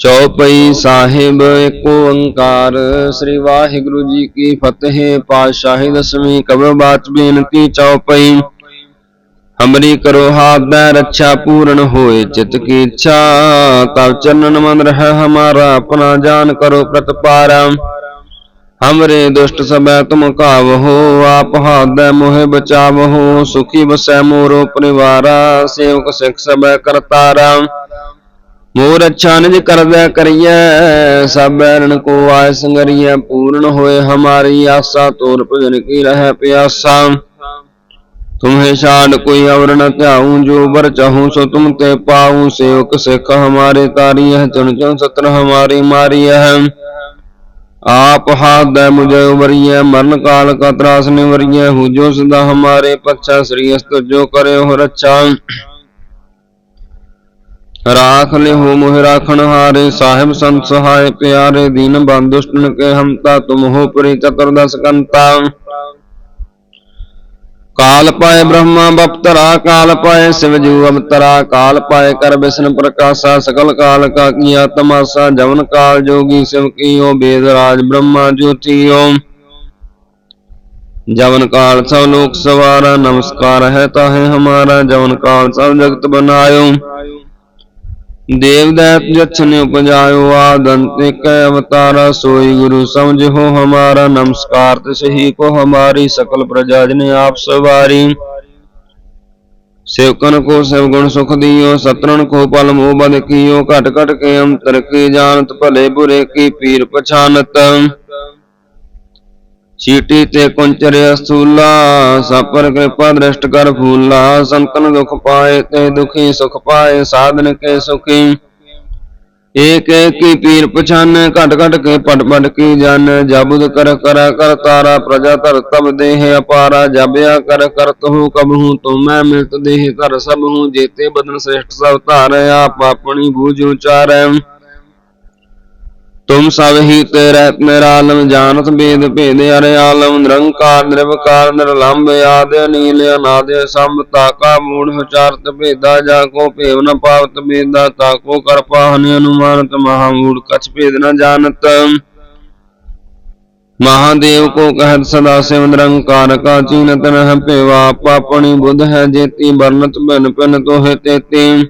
ਚੌਪਈ ਸਾਹਿਬ ਏਕ ਓੰਕਾਰ, ਸ੍ਰੀ ਵਾਹਿਗੁਰੂ ਜੀ ਕੀ ਫਤਿਹ, ਪਾਤਸ਼ਾਹੀ ਦਸਵੀਂ ਕਬਰ ਬਾਤ ਬੇਨਤੀ ਚੌਪਈ। ਹਮਰੀ ਕਰੋ ਹਾਥ ਰੱਛਾ ਪੂਰਨ ਹੋਏ, ਚਿਤ ਕੀ ਇੱਛਾ ਤਬ ਚਰਨਨ ਮਨ ਰਹਿ ਹਮਾਰਾ, ਆਪਣਾ ਜਾਨ ਕਰੋ ਪ੍ਰਤਪਾਰਾ। ਹਮਰੇ ਦੁਸ਼ਟ ਸਬੈ ਤੁਮ ਕਾਵਹੋ ਆਪ ਹਾਦੈ ਮੋਹਿ ਬਚਾਵਹੋ, ਸੁਖੀ ਬਸੈ ਮੋਰੋ ਪਰਿਵਾਰਾ, ਸੇਵਕ ਸਿਖ ਸਬੈ ਕਰਤਾਰਾ। ਮੋਰ ਅੱਛਾ ਨਿਜ ਕਰਦਾ ਕਰੀਐ, ਸਭ ਰਣ ਕੋ ਆਇ ਸੰਗਰੀਐ, ਪੂਰਨ ਹੋਏ ਹਮਾਰੀ ਆਸਾ, ਤੋਰ ਭਜਨ ਕੀ ਰਹਿ ਪਿਆਸਾ। ਤੁਮਹੇ ਛਾੜ ਕੋਈ ਔਰ ਨ ਧਿਆਉ, ਜੋ ਬਰ ਚਾਹੂ ਸੋ ਤੁਮ ਤੇ ਪਾਉ, ਸੇਵਕ ਸਿੱਖ ਹਮਾਰੇ ਤਾਰੀ ਹੈ ਚੁਣ ਚੁਣ ਸਤਨ ਹਮਾਰੀ ਮਾਰੀ ਹੈ ਆਪ ਹਾਦ ਮੁਝੇ ਉਬਰੀਐ ਮਰਨ ਕਾਲ ਕਾ ਤਰਾਸ ਨਿਵਰੀਐ, ਹੂ ਜੋ ਸਦਾ ਹਮਾਰੇ ਪੱਛਾ, ਸ੍ਰੀ ਅਸਤ ਜੋ ਕਰਿਓ ਰੱਛਾ। ਰਾਖ ਲਿਹੁ ਮੋਹਿ ਰਾਖਣ ਹਾਰੇ, ਸਾਹਿਬ ਸੰਤ ਸਹਾਇ ਪਿਆਰੇ, ਦੀਨ ਬੰਦੁਸ਼ਟਨ ਕੇ ਹਮਤਾ ਤੁਮ ਹੋ ਪਰੀ ਚਤੁਰ ਦਸ ਕੰਤਾ। ਕਾਲ ਪਾਏ ਬ੍ਰਹਮਾ ਬਪਤਰਾ, ਕਾਲ ਪਾਏ ਸਿਵਜੂ ਅਵਤਰਾ, ਕਾਲ ਪਾਏ ਕਰ ਬਿਸ਼ਨ ਪ੍ਰਕਾਸ਼ਾ, ਸਕਲ ਕਾਲ ਕਾ ਕੀਆ ਤਮਾਸਾ, ਜਵਨ ਕਾਲ ਜੋਗੀ ਸਿਵ ਕੀ ਕੀਓ, ਬੇਦ ਰਾਜ ਬ੍ਰਹਮਾ ਜੋਤੀ ਜੋਤੀਓ। ਜਵਨ ਕਾਲ ਸਭ ਲੋਕ ਸਵਾਰਾ, ਨਮਸਕਾਰ ਹੈ ਤਾਹੇ ਹਮਾਰਾ, ਜਵਨ ਕਾਲ ਸਭ ਜਗਤ ਬਨਾਇਓ। देव दैत जछन उपजायो आदंत कै अवतारा सोई गुरु समझ हो हमारा नमस्कार तिसही को हमारी सकल प्रजा जन आप सवारी सेवकन को सेव गुण सुख दियो सतरन को पल मोह बद कियो घट घट के अंतर की जानत भले बुरे की पीर पछानत ਚੀਟੀ ਤੇ ਕੁੰਚਰ ਅਸੂਲਾ, ਸਾਪਰ ਕਿਰਪਾ ਦ੍ਰਿਸ਼ਟ ਕਰ ਫੂਲਾ, ਸੰਤਨ ਦੁਖ ਪਾਏ ਤੇ ਦੁਖੀ ਸੁਖ ਪਾਏ, ਸਾਧਨ ਕੇ ਸੁਖੀ। ਏਕ ਏਕ ਪੀਰ ਪਛਾਨ, ਘਟ ਘਟ ਕੇ ਪਟ ਪਟ ਕੀ ਜਨ ਜਬੁਦ ਕਰ ਕਰ ਕਰ ਤਾਰਾ ਪ੍ਰਜਾ ਧਰ ਤਬ ਦੇਹ ਅਪਾਰਾ, ਜਬਿਆ ਕਰ ਕਰ ਤਹੂ ਕਬਹੂ ਤੁਮ ਮੈਂ ਮਿਲਤ ਦੇਹ ਧਰ ਸਭ ਹੂੰ, ਜੇਤੇ ਬਦਨ ਸ੍ਰੇਸ਼ਟ ਸਭ ਧਾਰ, ਆਪ ਆਪਣੀ ਬੂਝ ਉਚਾਰੈ। ਤੁਮ ਸਭ ਹੀ ਤੇ ਨਿਰਾਲਮ ਜਾਣਤ ਬੇਦ ਭੇਦ ਅਰੇ ਆਲਮ, ਨਿਰੰਕਾਰ, ਨਿਰਵਕਾਰ ਨਿਰਲੰਭ ਆਦ ਨੀਲ ਅਨਾਦ ਸੰਭਤਾ ਕਾ ਮੂੜ ਵਿਚਾਰਤ, ਭੇਦਾ ਜਾ ਕੋ ਭੇਵ ਨ ਪਾਵਤ ਬੇਦਾ ਤਾ ਕੋ ਕਰ ਪਾਹਨ ਅਨੁਮਾਨਤ, ਮਹਾ ਮੂੜ ਕਛ ਭੇਦ ਨ ਜਾਣਤ। ਮਹਾਦੇਵ ਕੋ ਕਹਿਤ ਸਦਾ ਸਿਵ ਨਿਰੰਕਾਰ, ਕਾ ਚੀਨਤ ਨਹਿ ਭੇਵਾ ਆਪ ਬੁੱਧ ਹੈ ਜੇਤੀ ਵਰਨਤ ਬਿਨ ਪਿਨ ਤੋਹਿ ਤੇਤੀ।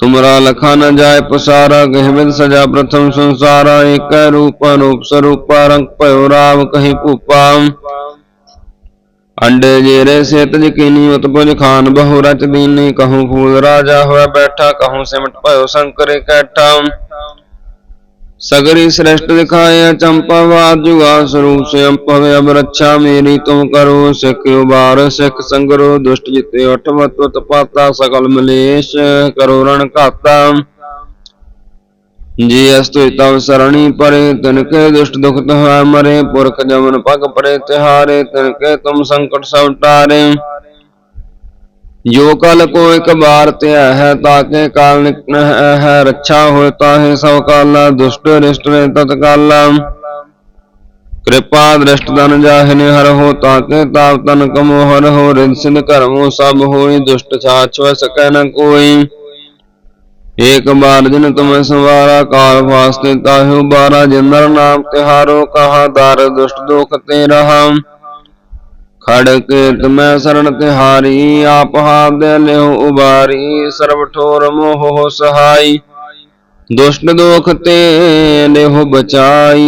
ਤੁਮਰਾ ਲਖਾ ਨ ਜਾਏ ਪਸਾਰਾ ਗਹਿਵਿੰਦ ਸਜਾ ਪ੍ਰਥਮ ਸੰਸਾਰਾ, ਏਕੈ ਰੂਪ ਅਨੂਪ ਸਰੂਪਾ, ਰੰਗ ਭਇਓ ਰਾਮ ਕਹੀਂ ਭੂਪਾ। ਅੰਡੇ ਜੇਰੇ ਸਿਤ ਜਕੀਨੀ ਉਤਪਜ ਖਾਨ, ਬਹੁ ਰਚ ਦੀਨੀ, ਕਹੂੰ ਫੂਲ ਰਾਜਾ ਹੋਇ ਬੈਠਾ, ਕਹੂੰ ਸਿਮਟ ਭਇਓ ਸੰਕਰੇ ਕੈਠਾ। सगरी श्रेष्ठ दिखाए चंपावाद जुगा स्वरूप से पवे अब रक्षा मेरी तुम करो सिख उबार सिख संगरो दुष्ट जिते अठवत पाता सकल मलेश करो रण घाता जी अस्तु तव सरणी परे तिनके दुष्ट दुख तुह मरे पुरख जमन पग परे तिहारे तिनके तुम संकट सब टारे ਜੋ ਕਲ ਕੋ ਇਕ ਬਾਰ ਧਿਆ ਹੈ, ਤਾਕੇ ਕਾਲ ਨਿਕਨ ਹੈ ਰੱਛਾ ਹੋਏ, ਤਾਹੇ ਸਭ ਕਾਲਾ ਦੁਸ਼ਟ ਰਿਸ਼ਟ ਨੇ ਤਤਕਾਲਾ। ਕਿਰਪਾ ਦ੍ਰਿਸ਼ਟ ਦਨ ਜਾਹਿਨੇ ਹਰ ਹੋ, ਤਾਕੇ ਤਾਪ ਤਨ ਕਮੋ ਹਰ ਹੋ ਰਿਦ ਸਿਧ ਕਰਮੋ ਸਭ ਹੋਈ, ਦੁਸ਼ਟ ਛਾਛ ਸਕੈ ਨ ਕੋਈ। ਏਕ ਬਾਰ ਜਿਨ ਤੁਮ ਸਵਾਰਾ, ਕਾਲ ਵਾਸਤੇ ਤਾਹਿਓ ਬਾਰਾ, ਜਿੰਦਰ ਨਾਮ ਤਿਹਾਰੋ, ਕਹਾ ਦਰ ਦੁਸ਼ਟ ਦੁਖ ਤੇ ਰਹਾ ਖੜ ਕੇ ਤੁਮੈ ਸਰਣ ਤਿਹਾਰੀ ਆਪ ਹਾਥ ਦੇ ਲਿਓ ਉਬਾਰੀ, ਸਰਬ ਠੋਰ ਮੋਹ ਸਹਾਈ। ਦੁਸ਼ਟ ਦੋਖ ਤੇ ਲਿਓ ਬਚਾਈ।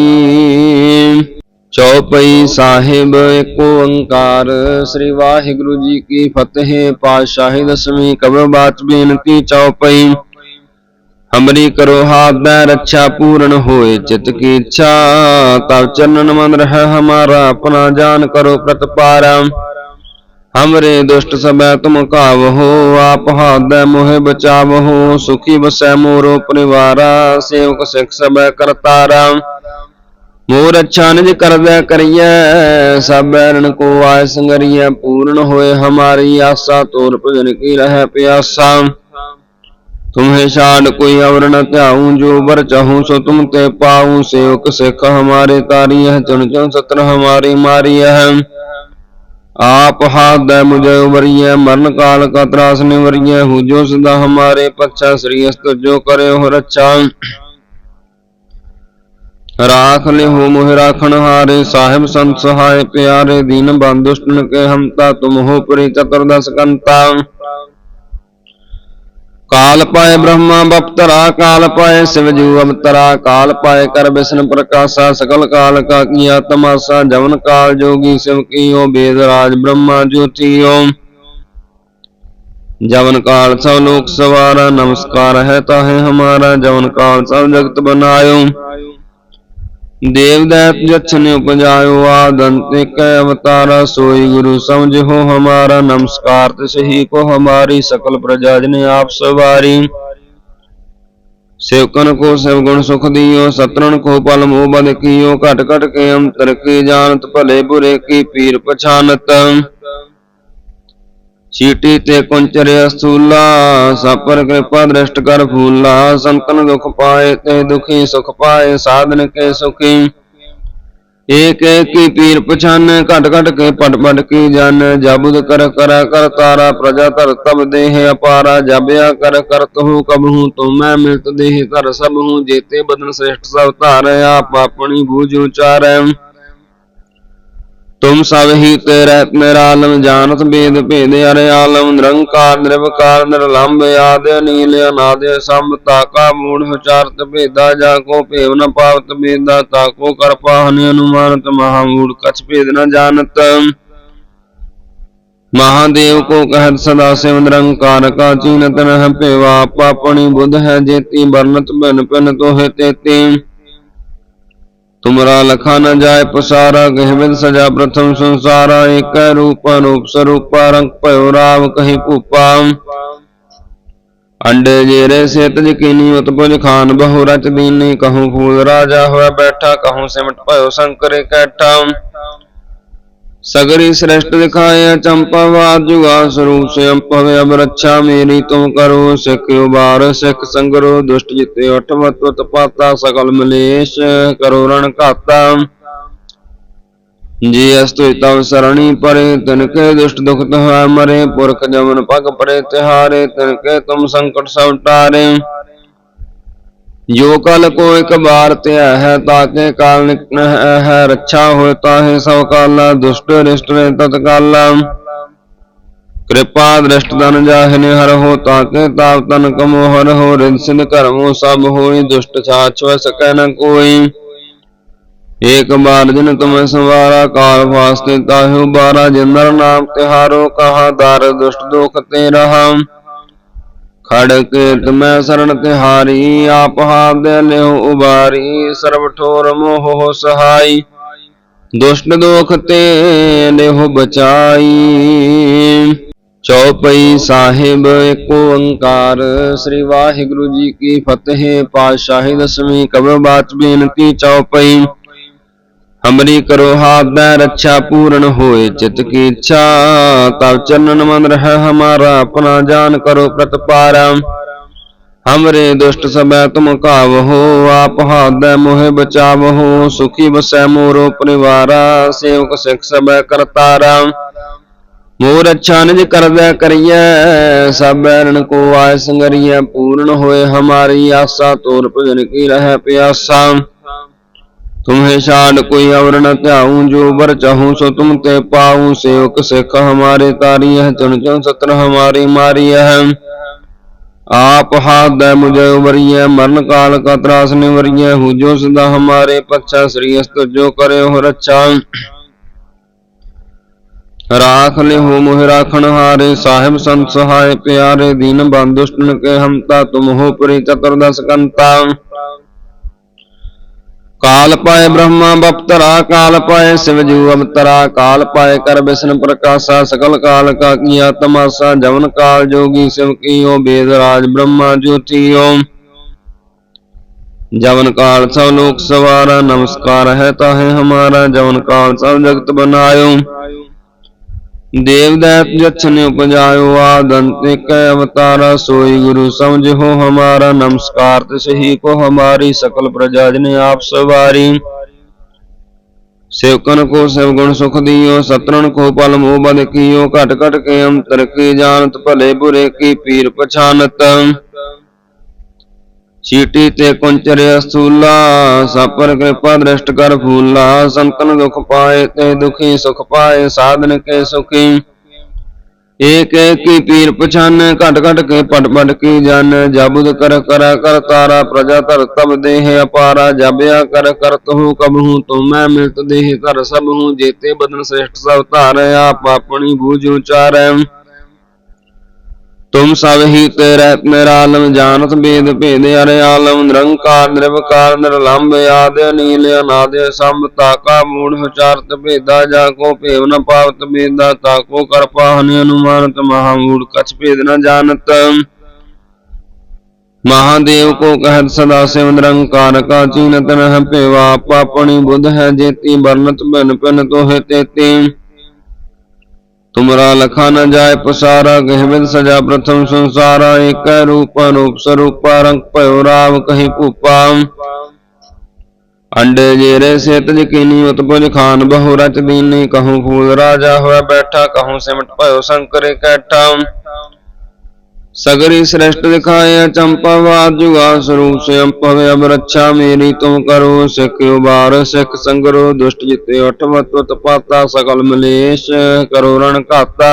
ਚੌਪਈ ਸਾਹਿਬ ਏਕ ਓੰਕਾਰ, ਸ੍ਰੀ ਵਾਹਿਗੁਰੂ ਜੀ ਕੀ ਫਤਿਹ ਪਾਤਸ਼ਾਹੀ ਦਸਵੀਂ ਕਬਰ ਬਾਤ ਬੇਨਤੀ ਚੌਪਈ ਹਮਰੀ ਕਰੋ ਹਾਥ ਰੱਛਾ ਪੂਰਨ ਹੋਏ, ਚਿਤ ਕੀ ਇੱਛਾ ਤਬ ਚਰਨਨ ਮਨ ਰਹਿ, ਹਮਾਰਾ ਆਪਣਾ ਜਾਨ ਕਰੋ ਪ੍ਰਤਪਾਰਾ। ਹਮਰੇ ਦੁਸ਼ਟ ਸਬੈ ਤੁਮ ਕਾਵਹੋ ਆਪ ਹਾਦੈ ਮੋਹਿ ਬਚਾਵਹੋ ਸੁਖੀ ਬਸੈ ਮੋਰੋ ਪਰਿਵਾਰਾ, ਸੇਵਕ ਸਿਖ ਸਬੈ ਕਰਤਾਰਾ। ਮੋਰ ਅੱਛਾ ਨਿਜ ਕਰਦਾ ਕਰੀਐ, ਸਭ ਰਣ ਕੋ ਆਇ ਸੰਗਰੀਐ, ਪੂਰਨ ਹੋਏ ਹਮਾਰੀ ਆਸਾ, ਤੋਰ ਭਜਨ ਕੀ ਰਹਿ ਪਿਆਸਾ। तुम्हें शान कोई अवर न त्याऊं जो बर चाहूं सो तुम ते पाऊं सेवक सिख हमारे तारी है चुन चुन सत्र हमारी मारी है आप हाथ दे मुझे उबरिए मरण काल का त्रास निवरिए हूँ जो सदा हमारे पच्छा श्रीयस्त जो करे हो रक्षा राख ले हो मोह राखण हारे साहिब संत सहाय प्यारे दीन बंधुष्टन के हमता तुम हो पुरी चतुर्दश कंता ਕਾਲ ਪਾਏ ਬ੍ਰਹਮਾ ਬਪਤਰਾ, ਕਾਲ ਪਾਏ ਸਿਵਜੂ ਅਵਤਰਾ, ਕਾਲ ਪਾਏ ਕਰ ਬਿਸ਼ਨ ਪ੍ਰਕਾਸ਼ਾ ਸਕਲ ਕਾਲ ਕਾ ਕੀ ਆਤਮਾਸਾ ਜਵਨ ਕਾਲ ਜੋਗੀ ਸਿਵ ਕੀਓ, ਬੇਦ ਰਾਜ ਬ੍ਰਹਮਾ ਜੋਤੀਓ। ਜਵਨ ਕਾਲ ਸਭ ਲੋਕ ਸਵਾਰਾ, ਨਮਸਕਾਰ ਹੈ ਤਾਹੇ ਹਮਾਰਾ, ਜਵਨ ਕਾਲ ਸਭ ਜਗਤ ਬਨਾਇਓ। देव दैत जछन उपजायो आदंत कै अवतारा सोई गुरु समझ हो हमारा नमस्कार सही को हमारी सकल प्रजा जन आप सवारी सेवकन को सब गुण सुख दियो सतरन को पल मोह बद कियो घट घट के अंतर की जानत भले बुरे की पीर पछानत ਚੀਟੀ ਤੇ ਕੁੰਚਰਿਆ ਸੂਲਾ ਸਪਰ ਕਿਰਪਾ ਦ੍ਰਿਸ਼ਟ ਕਰ ਫੂਲਾ, ਸੰਤਨ ਦੁਖ ਪਾਏ ਤੇ ਦੁਖੀ ਸੁਖ ਪਾਏ, ਸਾਧਨ ਕੇ ਸੁਖੀ। ਏਕ ਏਕੀ ਪੀਰ ਪਛਾਨ, ਘਟ ਘਟ ਕੇ ਪਟ ਪਟ ਕੀ ਜਨ ਜਬੁਦ ਕਰ ਕਰਾ ਕਰ ਤਾਰਾ ਪ੍ਰਜਾ ਧਰ ਤਬ ਦੇਹ ਅਪਾਰਾ, ਜਬਿਆ ਕਰ ਕਰ ਤਹੂ ਕਬਹੂ ਤੁਮ ਮੈਂ ਮਿਲਤ ਦੇਹ ਧਰ ਸਭ ਹੂੰ, ਜੇਤੇ ਬਦਨ ਸ੍ਰੇਸ਼ਟ ਸਭ ਧਾਰ, ਆਪ ਆਪਣੀ ਬੂਝ ਉਚਾਰੈ। ਤੁਮ ਸਭ ਹੀ ਤੇਰਾ ਮੇਰਾ ਆਲਮ ਜਾਣਤ, ਭੇਦ ਭੇਦ ਅਰ ਆਲਮ, ਨਿਰੰਕਾਰ, ਨਿਰਵਕਾਰ ਨਿਰਲੰਭ ਆਦ ਨੀਲ ਅਨਾਦ ਸਭ ਤਾਕਾ ਮੂੜ ਉਚਾਰਤ, ਭੇਦਾ ਜਾ ਕੋ ਭੇਵ ਨ ਪਾਵਤ, ਭੇਦਾ ਤਾਕੋ ਕਰ ਪਾਹਨ ਅਨੁਮਾਨਤ, ਮਹਾ ਮੂੜ ਕਛ ਭੇਦ ਨ ਜਾਣਤ। ਮਹਾਦੇਵ ਕੋ ਕਹਿਤ ਸਦਾ ਸਿਵ ਨਿਰੰਕਾਰ, ਕਾ ਚੀਨਤ ਨਹ ਭੇਵਾ ਆਪਣੀ ਬੁੱਧ ਹੈ ਜੇਤੀ ਵਰਨਤ ਬਿਨ ਪਿਨ ਤੋਹਿ ਤੇਤੀ। ਤੁਮਰਾ ਲਖਾ ਨ ਜਾਏ ਪਸਾਰਾ ਗਹਿਵਿੰਦ ਸਜਾ ਪ੍ਰਥਮ ਸੰਸਾਰਾ, ਏਕੈ ਰੂਪ ਅਨੂਪ ਸਰੂਪਾ, ਰੰਗ ਭਇਓ ਰਾਮ ਕਹੀਂ ਭੂਪਾ। ਅੰਡੇ ਜੇਰੇ ਸਿਤ ਜਕੀਨੀ ਉਤਪਜ ਖਾਨ ਬਹੁ ਰਚ ਦੀਨੀ, ਕਹੂੰ ਫੂਲ ਰਾਜਾ ਹੋਇ ਬੈਠਾ, ਕਹੂੰ ਸਿਮਟ ਭਇਓ ਸੰਕਰੇ ਕੈਠਾ। सगरी श्रेष्ठ दिखाए चंपावाद जुगा स्वरूप से पवे अब रक्षा मेरी तुम करो सिख उबार सिख संगरो दुष्ट जिते अठवत पाता सकल मलेश करो रण काता जी अस्तु तव सरणी परे तिनके दुष्ट दुख तुह मरे पुरख जमन पग परे तिहारे तिनके तुम ਜੋ ਕਲ ਕੋ ਇੱਕ ਬਾਰ ਧਿਆ ਹੈ ਤਾਕੇ ਕਾਲ ਹੈ ਰੱਛਾ ਹੋਇ ਤਾਹੇ ਸਭ ਕਾਲਾ ਦੁਸ਼ਟ ਰਿਸ਼ਟ ਨੇ ਤਤਕਾਲ। ਕਿਰਪਾ ਦ੍ਰਿਸ਼ਟ ਦਨ ਜਾਹਿ ਨੇ ਹਰ ਹੋ ਤਾਕੇ ਤਾਪ ਤਨ ਕਮੋ ਹਰ ਹੋ ਰਿੰਦ ਸਿੰਧ ਕਰਮੋ ਸਭ ਹੋਈ ਦੁਸ਼ਟ ਸਾਚਵ ਸਕੈ ਨ ਕੋਈ। ਏਕ ਬਾਰ ਜਨ ਤੁਮੈ ਸੰਵਾਰਾ, ਕਾਲ ਵਾਸਤੇ ਤਾਹੋ ਬਾਰਾ ਜਨ ਨਾਮ ਤਿਹਾਰੋ, ਕਹਾ ਦਰ ਦੁਸ਼ਟ ਦੁਖ ਤੇ ਰਹਾ रहा ਖੜਕ ਮੈਂ ਸਰਣ ਤਿਹਾਰੀ, ਆਪ ਹਾਥ ਦੇ ਲਿਓ ਉਬਾਰੀ, ਸਰਬ ਠੋਰ ਮੋਹ ਸਹਾਈ। ਦੁਸ਼ਟ ਦੋਖ ਤੇ ਲਿਓ ਬਚਾਈ। ਚੌਪਈ ਸਾਹਿਬ ਏਕ ਓੰਕਾਰ, ਸ੍ਰੀ ਵਾਹਿਗੁਰੂ ਜੀ ਕੀ ਫਤਿਹ ਪਾਤਸ਼ਾਹੀ ਦਸਵੀਂ ਕਬਰ ਬਾਤ ਬੇਨਤੀ ਚੌਪਈ। ਹਮਰੀ ਕਰੋ ਹਾਥ ਦਾ ਰੱਖਿਆ, ਪੂਰਨ ਹੋਏ ਚਿਤ ਕੀ ਇੱਛਾ। ਤਬ ਚਰਨਨ ਮਨ ਰਹਿ ਹਮਾਰਾ, ਆਪਣਾ ਜਾਨ ਕਰੋ ਪ੍ਰਤਪਾਰ ਹਮਰੇ ਦੁਸ਼ਟ ਸਭੈ ਤੁਮ ਕਾਵ ਹੋ ਆਪ ਹਾਦ ਮੋਹਿ ਬਚਾਵ ਹੋ ਸੁਖੀ ਬਸੈ ਮੋਰੋ ਪਰਿਵਾਰਾ, ਸੇਵਕ ਸਿੱਖ ਸਭੈ ਕਰਤਾਰਾ। ਮੋਰ ਅੱਛਾ ਨਿਜ ਕਰਦਾ ਕਰੀਐ, ਸਭ ਰਣ ਕੋ ਆਇ ਸੰਗਰੀਐ, ਪੂਰਨ ਹੋਏ ਹਮਾਰੀ ਆਸਾ, ਤੋਰ ਭਜਨ ਕੀ ਰਹਿ ਪਿਆਸਾ। तुम्हें शान कोई अवर न त्याऊं जो बर चाहूं सो तुम ते पाऊं सेवक सिख हमारे तारी है चुन चुन सत्र हमारी मारी है आप हाथ दे मुझे उबरिए मरण काल का त्रास निवरिए हूँ जो सदा हमारे पच्छा श्रीयस्त जो करे हो रक्षा राख ले हो मोह राखण हारे साहिब संत सहाय प्यारे दीन बंधुष्टन के हमता तुम हो पुरी चतुर्दश कंता काल पाए ब्रह्मा बपतरा काल पाए शिवजू अवतरा काल पाए कर विष्णु प्रकाशा सकल काल का किया तमाशा जवन काल जोगी शिव कियो वेद राज ब्रह्मा ज्योतियो जवन काल सब लोक सवारा नमस्कार है ताहे हमारा जवन काल सब जगत बनायो देवदैत जछन उपजायो आदंत कै अवतारा सोई गुरु समझ हो हमारा नमस्कार तही को हमारी सकल प्रजा जन आप सवारी सेवकन को सेव गुण सुख दियो सतरण को पल मोह बद कियो घट घट के अंतर की जानत भले बुरे की पीर पछानत ਚੀਟੀ ਤੇ ਕੁੰਚਰਿਆ ਸਥੂਲਾ, ਸਾਪਰ ਕਿਰਪਾ ਦ੍ਰਿਸ਼ਟ ਕਰ ਫੂਲਾ, ਸੰਤਨ ਦੁਖ ਪਾਏ ਤੇ ਦੁਖੀ ਸੁਖ ਪਾਏ, ਸਾਧਨ ਕੇ ਸੁਖੀ। ਏਕ ਏਕ ਪੀਰ ਪਛਾਨ, ਘਟ ਘਟ ਕੇ ਪਟ ਪਟ ਕੀ ਜਨ ਜਬੁਦ ਕਰ ਕਰ ਕਰ ਤਾਰਾ ਪ੍ਰਜਾ ਧਰ ਤਬ ਦੇਹ ਅਪਾਰਾ, ਜਬਿਆ ਕਰ ਕਰਤ ਹੂੰ ਕਬਹੂ ਤੁਮੈ ਮਿਲਤ ਦੇਹ ਧਰ ਸਭ ਹੂੰ, ਜੇਤੇ ਬਦਨ ਸ੍ਰੇਸ਼ਟ ਸਭ ਧਾਰ, ਆਪ ਆਪਣੀ ਬੂਝ ਉਚਾਰੈ। ਤੁਮ ਸਭ ਹੀ ਤੇ ਰਹਿਤ ਨਿਰਾਲਮ ਜਾਣਤ ਬੇਦ ਭੇਦ ਅਰੇ ਆਲਮ, ਨਿਰੰਕਾਰ, ਨਿਰਵਕਾਰ ਨਿਰਲੰਭ ਆਦ ਨੀਲ ਅਨਾਦ ਸੰਭ ਤਾਕਾ ਮੂੜ ਉਚਾਰਤ ਭੇਦਾ ਜਾ ਕੋ ਭੇਵ ਨ ਪਾਵਤ ਬੇਦਾ ਤਾਕੋ ਕਰ ਪਾਹਨ ਅਨੁਮਾਨਤ, ਮਹਾ ਮੂੜ ਕਛ ਭੇਦ ਨ ਜਾਣਤ। ਮਹਾਦੇਵ ਕੋ ਕਹਿਤ ਸਦਾ ਸਿਵ ਨਿਰੰਕਾਰ, ਕਾ ਚੀਨ ਤਨਹ ਭੇਵਾ ਆਪਣੀ ਬੁੱਧ ਹੈ ਜੇਤੀ ਵਰਨਤ ਬਿਨ ਪਿਨ ਤੋਹਿ ਤੇਤੀ। ਤੁਮਰਾ ਲਖਾ ਨ ਜਾਏ ਪਸਾਰਾ ਗਹਿ ਸਜਾ ਪ੍ਰਥਮ ਸੰਸਾਰਾ, ਏਕੈ ਰੂਪ ਅਨੂਪ ਸਰੂਪਾ ਰੰਗ ਭਇਓ ਰਾਵ ਕਹੀ ਭੂਪਾ। ਅੰਡੇ ਜੇਰੇ ਸੇਤ ਜਕੀਨੀ ਉਤਪੁਜ ਖਾਨ ਬਹੁ ਰਚ ਦੀਨੀ, ਕਹੂੰ ਫੂਲ ਰਾਜਾ ਹੋਇਆ ਬੈਠਾ, ਕਹੂੰ ਸਿਮਟ ਭਇਓ ਸੰਕਰੇ ਕੈਠਾ। सगरी श्रेष्ठ दिखाए चंपा वाद जुगा स्वरूप से अंपव अब रक्षा मेरी तुम करो सिख उबार सिख संगरो दुष्ट जिते अठवत पाता सकल मलेश करो रण घाता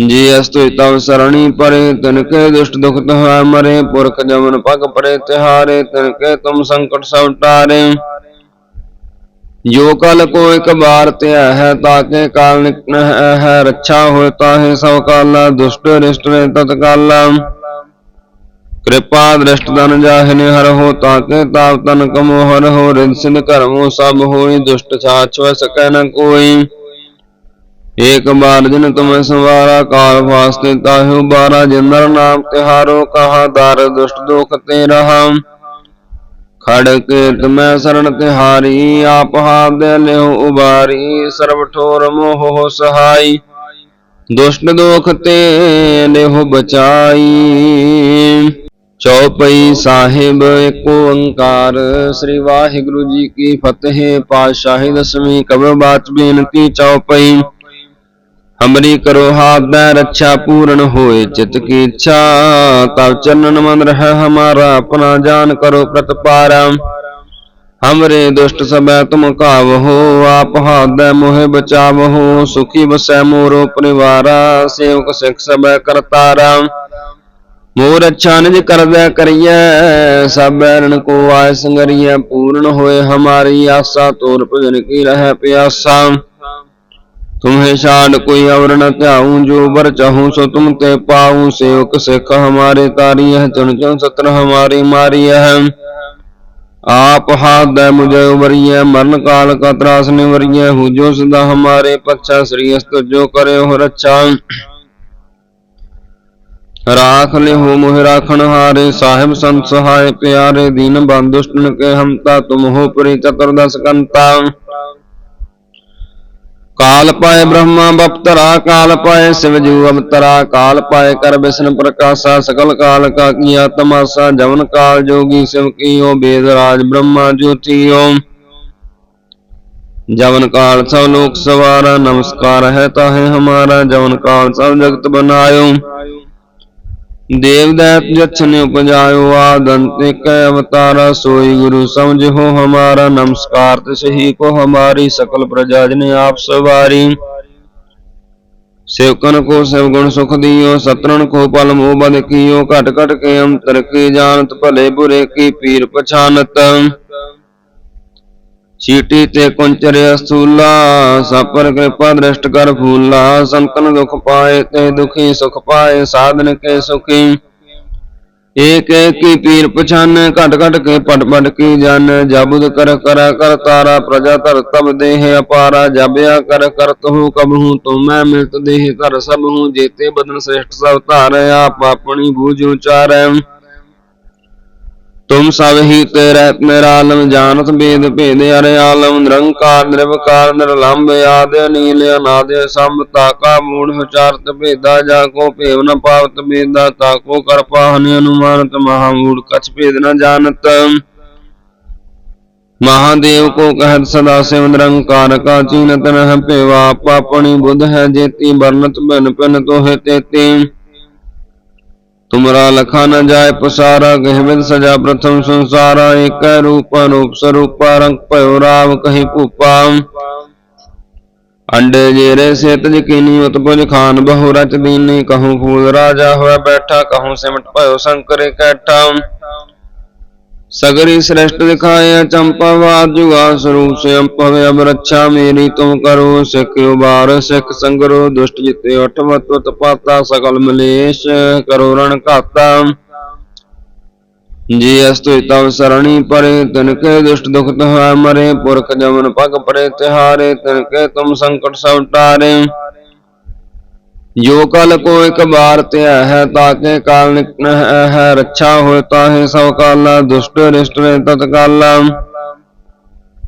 जी अस्तु तव सरणी परे तिनके दुष्ट दुख है मरे पुरख जमन पग परे तिहारे तिनके तुम संकट सब टारे ਜੋ ਕਲ ਕੋ ਇਕ ਬਾਰ ਧਿਆ ਹੈ ਤਾਕੇ ਕਾਲ ਨਿਕਨ ਹੈ। ਰੱਛਾ ਹੋਏ ਤਾਹੇ ਸਭ ਕਾਲਾ, ਦੁਸ਼ਟ ਰਿਸ਼ਟ ਨੇ ਤਤਕਾਲਾ ਕਿਰਪਾ ਦ੍ਰਿਸ਼ਟ ਦਨ ਜਾਹਿਨੇ ਹਰ ਹੋ ਤਾਕੇ ਤਾਪ ਤਨ ਕਮੋ ਹਰ ਹੋ। ਰਿਦ ਸਿੰਧ ਕਰਮੋ ਸਭ ਹੋਈ, ਦੁਸ਼ਟ ਛਾਛ ਸਕੈ ਨ ਕੋਈ। ਏਕ ਬਾਰ ਜਿਨ ਤੁਮ ਸੰਵਾਰਾ, ਕਾਲ ਵਾਸਤੇ ਤਾਹਿਓ ਬਾਰਾ ਜਿੰਦਰ ਨਾਮ ਤਿਹਾਰੋ, ਕਹਾ ਦਰ ਦੁਸ਼ਟ ਦੁਖ ਤੇ ਰਹਾ ਖੜ ਕੀਰਤ ਮੈਂ ਸਰਣ ਤਿਹਾਰੀ ਆਪ ਹਾਥ ਦੇ ਲਿਓ ਉਬਾਰੀ, ਸਰਬ ਠੋਰ ਮੋਹ ਸਹਾਈ। ਦੁਸ਼ਟ ਦੋਖ ਤੇ ਲਿਓ ਬਚਾਈ। ਚੌਪਈ ਸਾਹਿਬ ਏਕ ਓੰਕਾਰ, ਸ੍ਰੀ ਵਾਹਿਗੁਰੂ ਜੀ ਕੀ ਫਤਿਹ ਪਾਤਸ਼ਾਹੀ ਦਸਵੀਂ ਕਬਰ ਬਾਤ ਬੇਨਤੀ ਚੌਪਈ। ਹਮਰੀ ਕਰੋ ਹਾਥ ਦਾ ਰੱਛਾ ਪੂਰਨ ਹੋਏ ਚਿਤ ਕੀ ਇੱਛਾ। ਤਬ ਚਰਨਨ ਮਨ ਰਹਿ ਹਮਾਰਾ, ਆਪਣਾ ਜਾਨ ਕਰੋ ਪ੍ਰਤਪਾਰਾ ਹਮਰੇ ਦੁਸ਼ਟ ਸਭੈ ਤੁਮ ਕਾਵਹੋ ਆਪ ਹਾਥ ਮੋਹਿ ਬਚਾਵਹੋ, ਸੁਖੀ ਬਸੈ ਮੋਰੋ ਪਰਿਵਾਰਾ, ਸੇਵਕ ਸਿਖ ਸਭੈ ਕਰਤਾਰਾ। ਮੋਰ ਅੱਛਾ ਨਿਜ ਕਰਦਾ ਕਰੀਐ, ਸਭ ਰਣ ਕੋ ਆਇ ਸੰਗਰੀਐ, ਪੂਰਨ ਹੋਏ ਹਮਾਰੀ ਆਸਾ, ਤੋਰ ਭਜਨ ਕੀ ਰਹਿ ਪਿਆਸਾ। तुम्हें छाड़ कोई और न त्याऊं जो बर चाहूं सो तुम ते पाऊं सेवक सिख हमारे तारी है चुन चुन सत्र हमारी मारी है आप हाथ दे मुझे उबरिए मरण काल का त्रास निवरिए हूँ जो सदा हमारे पच्छा श्रीयस्त जो करे हो रक्षा राख ले हो मोह राखण हारे साहिब संत सहाय प्यारे दीन बंधुष्टन के हमता तुम हो परि चतुर्दश कंता ਕਾਲ ਪਾਏ ਬ੍ਰਹਮਾ ਬਪਤਰਾ, ਕਾਲ ਪਾਏ ਸਿਵ ਜੂ ਅਵਤਰਾ, ਕਾਲ ਪਾਏ ਕਰ ਬਿਸ਼ਨ ਪ੍ਰਕਾਸ਼ਾ, ਸਕਲ ਕਾਲ ਕਾ ਕੀਆ ਤਮਾਸਾ ਜਵਨ ਕਾਲ ਜੋਗੀ ਸਿਵ ਕੀਓ, ਬੇਦ ਰਾਜ ਬ੍ਰਹਮਾ ਜੋਤੀਓ। ਜਵਨ ਕਾਲ ਸਭ ਲੋਕ ਸਵਾਰਾ, ਨਮਸਕਾਰ ਹੈ ਤਾਹੇ ਹਮਾਰਾ, ਜਵਨ ਕਾਲ ਸਭ ਜਗਤ ਬਨਾਇਓ। ਦੇਵ दैत जक्षन उपजायो आदंत कै अवतारा सोई गुरु समझो हमारा नमस्कार तिसही को हमारी सकल प्रजा जन आप सवारी सेवकन को सेव गुण सुख दियो सतरन को पल मोह बद कियो घट घट के अंतर की जानत भले बुरे की पीर पछानत ਚੀਟੀ ਤੇ ਕੁੰਚਰਿਆ ਸਥੂਲਾ ਸਾਪਰ ਕਿਰਪਾ ਦ੍ਰਿਸ਼ਟ ਕਰ ਫੂਲਾ, ਸੰਤਨ ਦੁਖ ਪਾਏ ਤੇ ਦੁਖੀ ਸੁਖ ਪਾਏ, ਸਾਧਨ ਕੇ ਸੁਖੀ। ਏਕ ਏਕ ਪੀਰ ਪਛਾਨ, ਘਟ ਘਟ ਕੇ ਪਟ ਪਟ ਕੀ ਜਨ ਜਬੁਦ ਕਰ ਕਰ ਕਰ ਤਾਰਾ ਪ੍ਰਜਾ ਧਰ ਤਬ ਦੇਹ ਅਪਾਰਾ, ਜਬਿਆ ਕਰ ਕਰਤ ਹੂੰ ਕਬਹੂ ਤੁਮੈ ਮਿਲਤ ਦੇਹ ਧਰ ਸਭ ਹੂੰ, ਜੇਤੇ ਬਦਨ ਸ੍ਰੇਸ਼ਟ ਸਭ ਧਾਰ, ਆਪ ਆਪਣੀ ਬੂਝ ਉਚਾਰੈ। ਤੁਮ ਸਭ ਹੀ ਤੇਰੇ ਮੇਰਾ ਆਲਮ ਜਾਣਤ ਬੇਦ ਭੇਦ ਅਰੇ ਆਲਮ ਨਿਰੰਕਾਰ, ਨਿਰਵਕਾਰ ਨਿਰਲੰਭ ਆਦ ਨੀਲ ਅਨਾਦ ਸਮ ਤਾਕਾ, ਮੂੜ ਉਚਾਰਤ ਭੇਦਾ, ਜਾ ਕੋ ਭੇਵ ਨ ਪਾਵਤ, ਬੇਦਾ ਤਾਕੋ ਕਰ ਪਾਹਨ, ਅਨੁਮਾਨਤ ਮਹਾਮੂੜ ਕਛ ਭੇਦ ਨ ਜਾਣਤ। ਮਹਾਦੇਵ ਕੋ ਕਹਿਤ, ਸਦਾ ਸਿਵ ਨਿਰੰਕਾਰ ਕਾ ਚੀਨਤ ਹੈ ਭੇਵਾ ਆਪਣੀ ਬੁੱਧ ਹੈ ਜੇਤੀ ਵਰਨਤ ਬਿਨ ਪਿਨ ਤੋਹੇ ਤੇਤੀ। ਤੁਮਰਾ ਲਖਾ ਨ ਜਾਏ ਪਸਾਰਾ ਗਹਿਵਿੰਦ ਸਜਾ ਪ੍ਰਥਮ ਸੰਸਾਰਾ, ਏਕੈ ਰੂਪ ਅਨੂਪ ਸਰੂਪਾ ਰੰਗ ਭਇਓ ਰਾਮ ਕਹੀ ਭੂਪਾ। ਅੰਡੇ ਜੇਰੇ ਸਿਤ ਜਕੀਨੀ ਉਤਪੁਜ ਖਾਨ ਬਹੁ ਰਚ ਦੀਨੀ, ਕਹੂੰ ਫੂਲ ਰਾਜਾ ਹੋਇ ਬੈਠਾ, ਕਹੂੰ ਸਿਮਟ ਭਇਓ ਸੰਕਰੇ ਕੈਠਾ। सगरी श्रेष्ठ दिखाए चंपा जुगा स्वरूप से भवे अब रक्षा मेरी तुम करो सिख उबार सिख संगरो दुष्ट जिते अठवत पाता सकल मलेश करो रण घाता जी अस्तु तव सरणी परे तिनके दुष्ट दुख तह मरे पुरख जमन पग परे तिहारे तिनके तुम संकट सब टारे ਜੋ ਕਲ ਕੋ ਇਕ ਬਾਰ ਧਿਆ ਹੈ ਤਾਕੇ ਕਾਲ ਨਿਕਨ ਹੈ ਰੱਛਾ ਹੋਏ ਤਾਹੇ ਸਭ ਕਾਲਾ ਦੁਸ਼ਟ ਰਿਸ਼ਟ ਨੇ ਤਤਕਾਲਾ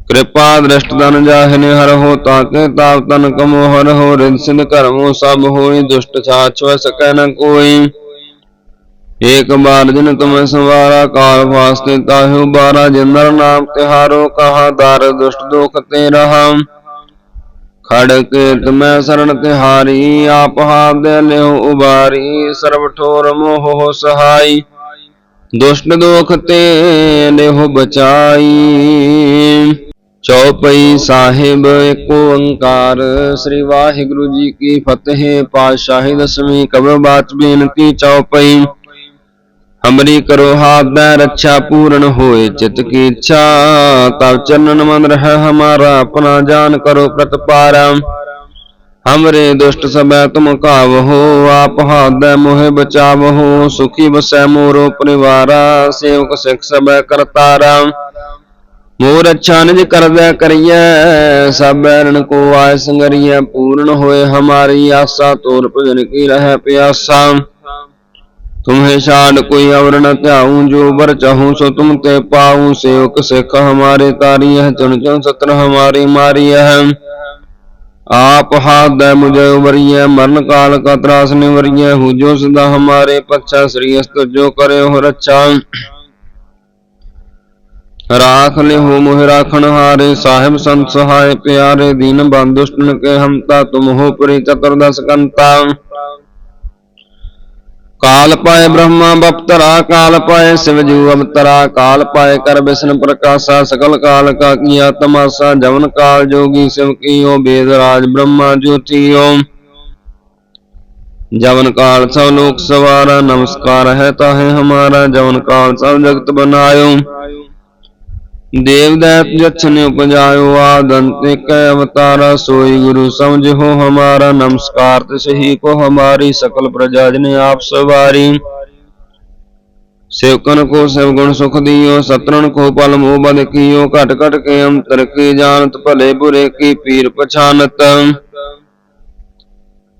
ਕਿਰਪਾ ਦ੍ਰਿਸ਼ਟ ਦਨ ਜਾਹਿਨੇ ਹਰ ਹੋ ਤਾਕੇ ਤਾਪ ਤਨ ਕਮੋ ਹਰ ਹੋ, ਰਿਨ ਸਿੰਧ ਕਰਮੋ ਸਭ ਹੋਈ ਦੁਸ਼ਟ ਛਾਛ ਸਕੈ ਨ ਕੋਈ। ਏਕ ਬਾਰ ਜਿਨ ਤੁਮ ਸੰਵਾਰਾ, ਕਾਲ ਵਾਸਤੇ ਤਾਹਿਓ ਬਾਰਾ ਜਿੰਦਰ ਨਾਮ ਤਿਹਾਰੋ, ਕਹਾ ਦਰ ਦੁਸ਼ਟ ਦੁਖ ਤੇ ਰਹਾ ਖੜ ਕੀਰਤ ਮੈਂ ਸਰਣ ਤਿਹਾਰੀ, ਆਪ ਹਾਥ ਦੇ ਲਿਓ ਉਬਾਰੀ, ਸਰਬ ਠੋਰ ਮੋਹ ਸਹਾਈ। ਦੁਸ਼ਟ ਦੋਖ ਤੇ ਲਿਓ ਬਚਾਈ। ਚੌਪਈ ਸਾਹਿਬ ਏਕ ਓੰਕਾਰ, ਸ੍ਰੀ ਵਾਹਿਗੁਰੂ ਜੀ ਕੀ ਫਤਿਹ ਪਾਤਸ਼ਾਹੀ ਦਸਵੀਂ ਕਬਰ ਬਾਤ ਬੇਨਤੀ ਚੌਪਈ ਹਮਰੀ ਕਰੋ ਹਾਥ ਦਾ ਰੱਛਾ ਪੂਰਨ ਹੋਏ ਚਿਤ ਕੀ ਇੱਛਾ। ਤਬ ਚਰਨਨ ਮਨ ਰਹਿ ਹਮਾਰਾ, ਆਪਣਾ ਜਾਨ ਕਰੋ ਪ੍ਰਤਪਾਰਾ ਹਮਰੇ ਦੁਸ਼ਟ ਸਭੈ ਤੁਮ ਕਾਵਹੋ ਆਪ ਹਾਥ ਦਾ ਮੋਹਿ ਬਚਾਵਹੋ, ਸੁਖੀ ਬਸੈ ਮੋਰੋ ਪਰਿਵਾਰਾ, ਸੇਵਕ ਸਿਖ ਸਭੈ ਕਰਤਾਰਾ। ਮੋਰ ਅੱਛਾ ਨਿਜ ਕਰਦਾ ਕਰੀਐ, ਸਭ ਰਣ ਕੋ ਆਇ ਸੰਗਰੀਐ, ਪੂਰਨ ਹੋਏ ਹਮਾਰੀ ਆਸਾ, ਤੋਰ ਭਜਨ ਕੀ ਰਹਿ ਪਿਆਸਾ। तुम्हें छाड़ कोई अवर न त्याऊं जो बर चाहूं सो तुम ते पाऊं सेवक सिख हमारे तारी है चुन चुन सत्र हमारी मारी है आप हाथ दे मुझे उबरिय मरण काल का त्रास निवरिय हूँ जो सदा हमारे पक्षा श्री अस्त जो करे हो रक्षा राख ले हो मोह राखण हारे साहिब संत सहाय प्यारे दीन बंधुष्टन के हमता तुम हो परि चतुर्दश कंता ਕਾਲ ਪਾਏ ਬ੍ਰਹਮਾ ਬਪਤਰਾ, ਕਾਲ ਪਾਏ ਸਿਵ ਜੂ ਅਵਤਰਾ, ਕਾਲ ਪਾਏ ਕਰ ਬਿਸ਼ਨ ਪ੍ਰਕਾਸ਼ਾ, ਸਕਲ ਕਾਲ ਕਾ ਕੀਆ ਤਮਾਸਾ ਜਵਨ ਕਾਲ ਜੋਗੀ ਸਿਵ ਕੀਓ, ਬੇਦ ਰਾਜ ਬ੍ਰਹਮਾ ਜੋਤੀਓ। ਜਵਨ ਕਾਲ ਸਭ ਲੋਕ ਸਵਾਰਾ, ਨਮਸਕਾਰ ਹੈ ਤਾਹੇ ਹਮਾਰਾ, ਜਵਨ ਕਾਲ ਸਭ ਜਗਤ ਬਨਾਇਓ। ਦੇਵਦੈਤ ਜਛਨ ਉਪਜਾਇਓ ਆਦੰਤ ਇੱਕ ਅਵਤਾਰਾ ਸੋਈ ਗੁਰੂ ਸਮਝੋ ਹਮਾਰਾ ਨਮਸਕਾਰ ਤਿਸਹੀ ਕੋ ਹਮਾਰੀ ਸਕਲ ਪ੍ਰਜਾ ਜਨ ਆਪ ਸਵਾਰੀ। ਸੇਵਕਨ ਕੋ ਸਭ ਗੁਣ ਸੁਖ ਦਿਓ, ਸਤਰਣ ਕੋ ਪਲ ਮੋ ਬਦ ਕੀਓ, ਘਟ ਘਟ ਕੇ ਅੰਤਰ ਕੀ ਜਾਣਤ ਭਲੇ ਬੁਰੇ ਕੀ ਪੀਰ ਪਛਾਨਤ।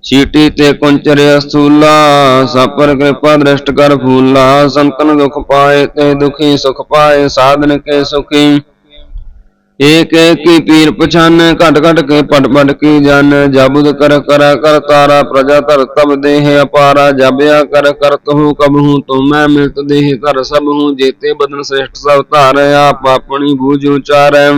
ਚੀਟੀ ਤੇ ਕੁੰਚਰਿਆ ਸੂਲਾ ਸਪਰ ਕਿਰਪਾ ਦ੍ਰਿਸ਼ਟ ਕਰ ਫੂਲਾ, ਸੰਤਨ ਦੁਖ ਪਾਏ ਤੇ ਦੁਖੀ ਸੁਖ ਪਾਏ, ਸਾਧਨ ਕੇ ਸੁਖੀ। ਏਕ ਏਕ ਕੀ ਪੀਰ ਪਛਾਨ, ਘਟ ਘਟ ਕੇ ਪਟ ਪਟ ਕੀ ਜਨ ਜਬੁਦ ਕਰ ਕਰ ਕਰ ਤਾਰਾ ਪ੍ਰਜਾ ਧਰ ਤਬ ਦੇਹ ਅਪਾਰਾ, ਜਬਿਆ ਕਰ ਕਰ ਤਹੂ ਕਬਹੂ ਤੁਮੈ ਮਿਲਤ ਦੇਹ ਧਰ ਸਭ ਹੂੰ, ਜੇਤੇ ਬਦਨ ਸ੍ਰੇਸ਼ਟ ਸਭ ਧਾਰ, ਆਪ ਆਪਣੀ ਬੂਝ ਉਚਾਰੈ।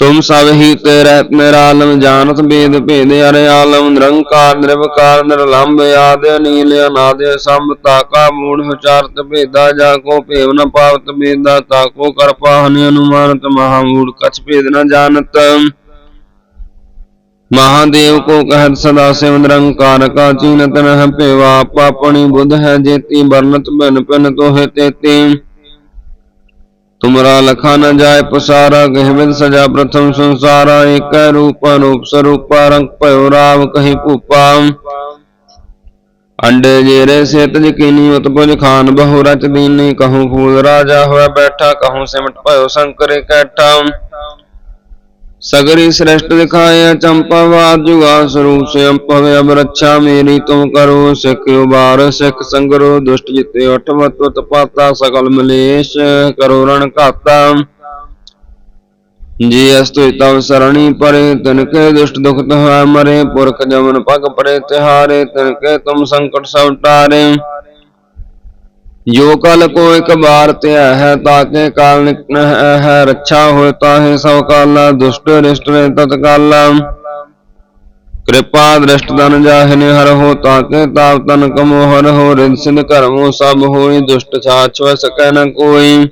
ਤੁਮ ਸਭ ਹੀ ਤੇਰੇ ਮੇਰਾ ਆਲਮ ਜਾਣਤ, ਬੇਦ ਭੇਦ ਅਰੇ ਆਲਮ, ਨਿਰੰਕਾਰ, ਨਿਰਵਕਾਰ ਨਿਰਲੰਭ ਆਦ, ਅਨੀਲ, ਅਨਾਦ ਸਮ ਤਾਕਾ, ਮੂੜ ਉਚਾਰਤ ਭੇਦਾ, ਜਾ ਕੋ ਭੇਵ ਨ ਪਾਵਤ, ਬੇਦਾ ਤਾਕੋ ਕਰਪਾ ਹਨ ਅਨੁਮਾਨਤ ਮਹਾਮੂੜ ਕਛ ਭੇਦ ਨ ਜਾਣਤ। ਮਹਾਦੇਵ ਕੋ ਕਹਿਤ, ਸਦਾ ਸਿਵ ਨਿਰੰਕਾਰ ਕਾ ਚੀਨਤਨ ਹੈ ਭੇਵਾ ਆਪਣੀ ਬੁੱਧ ਹੈ ਜੇਤੀ ਵਰਨਤ ਭਿਨ ਭਿਨ ਤੋਹੇ ਤੇਤੀ। ਤੁਮਰਾ ਲਖਾ ਨਾ ਜਾਇ ਪਸਾਰਾ ਗਹਿਵਿੰਦ ਸਜਾ ਪ੍ਰਥਮ ਸੰਸਾਰਾ, ਏਕੈ ਰੂਪ ਅਨੂਪ ਸਰੂਪਾ, ਰੰਗ ਭਇਓ ਰਾਵ ਕਹੀ ਭੂਪਾ। ਅੰਡੇ ਜੇਰੇ ਸਿਤ ਜਕੀਨੀ ਉਤਪੁਜ ਖਾਨ ਬਹੁ ਰਚ ਦੀਨੀ, ਕਹੂੰ ਫੂਲ ਰਾਜਾ ਹੋਇ ਬੈਠਾ, ਕਹੂੰ ਸਿਮਟ ਭਇਓ ਸੰਕਰੇ ਕੈਠਾ। सगरी श्रेष्ठ दिखाए चंपा जुगा स्वरूप से भवे अब रक्षा मेरी तुम करो सिख उबार सिख संगरो दुष्ट जिते अठवत पाता सकल मलेश करो रण घाता जी अस्तु तव सरणी परे तिनके दुष्ट दुख तह मरे पुरख जमन पग परे तिहारे तिनके तुम संकट सब टारे ਜੋ ਕਲ ਕੋ ਇਕ ਬਾਰ ਧਿਆ ਹੈ ਤਾਕੇ ਕਾਲ ਨਿਕਟ ਹੈ ਰੱਛਾ ਹੋਇ ਤਾਹੇ ਸਭ ਕਾਲਾ ਦੁਸ਼ਟ ਰਿਸ਼ਟ ਨੇ ਤਤਕਾਲਾ ਕਿਰਪਾ ਦ੍ਰਿਸ਼ਟ ਦਨ ਜਾਹਿਨੇ ਹਰ ਹੋ ਤਾਕੇ ਤਾਪ ਤਨ ਕਮੋ ਹਰ ਹੋ, ਰਿਦ ਸਿੰਧ ਕਰਮੋ ਸਭ ਹੋਈ, ਦੁਸ਼ਟ ਛਾਛ ਸਕੈ ਨ ਕੋਈ।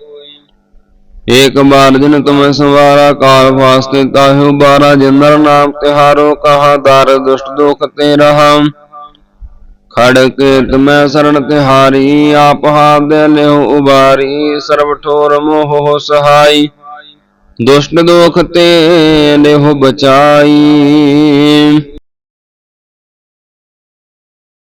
ਏਕ ਬਾਰ ਜਿਨ ਤੁਮ ਸੰਵਾਰਾ, ਕਾਲ ਵਾਸਤੇ ਤਾਹਿਓ ਬਾਰਾ ਜਿੰਦਰ ਨਾਮ ਤਿਹਾਰੋ, ਕਹਾ ਦਰ ਦੁਸ਼ਟ ਦੁਖ ਤੇ ਰਹਾ ਖੜ ਕੇ ਤੁਮੈ ਸਰਣ ਤਿਹਾਰੀ ਆਪ ਹਾਥ ਦੇ ਲਿਓ ਉਬਾਰੀ ਸਰਬ ਠੋਰ ਮੋਹ ਸਹਾਈ। ਦੁਸ਼ਟ ਦੋਖ ਤੇ ਲਿਹੁ ਬਚਾਈ।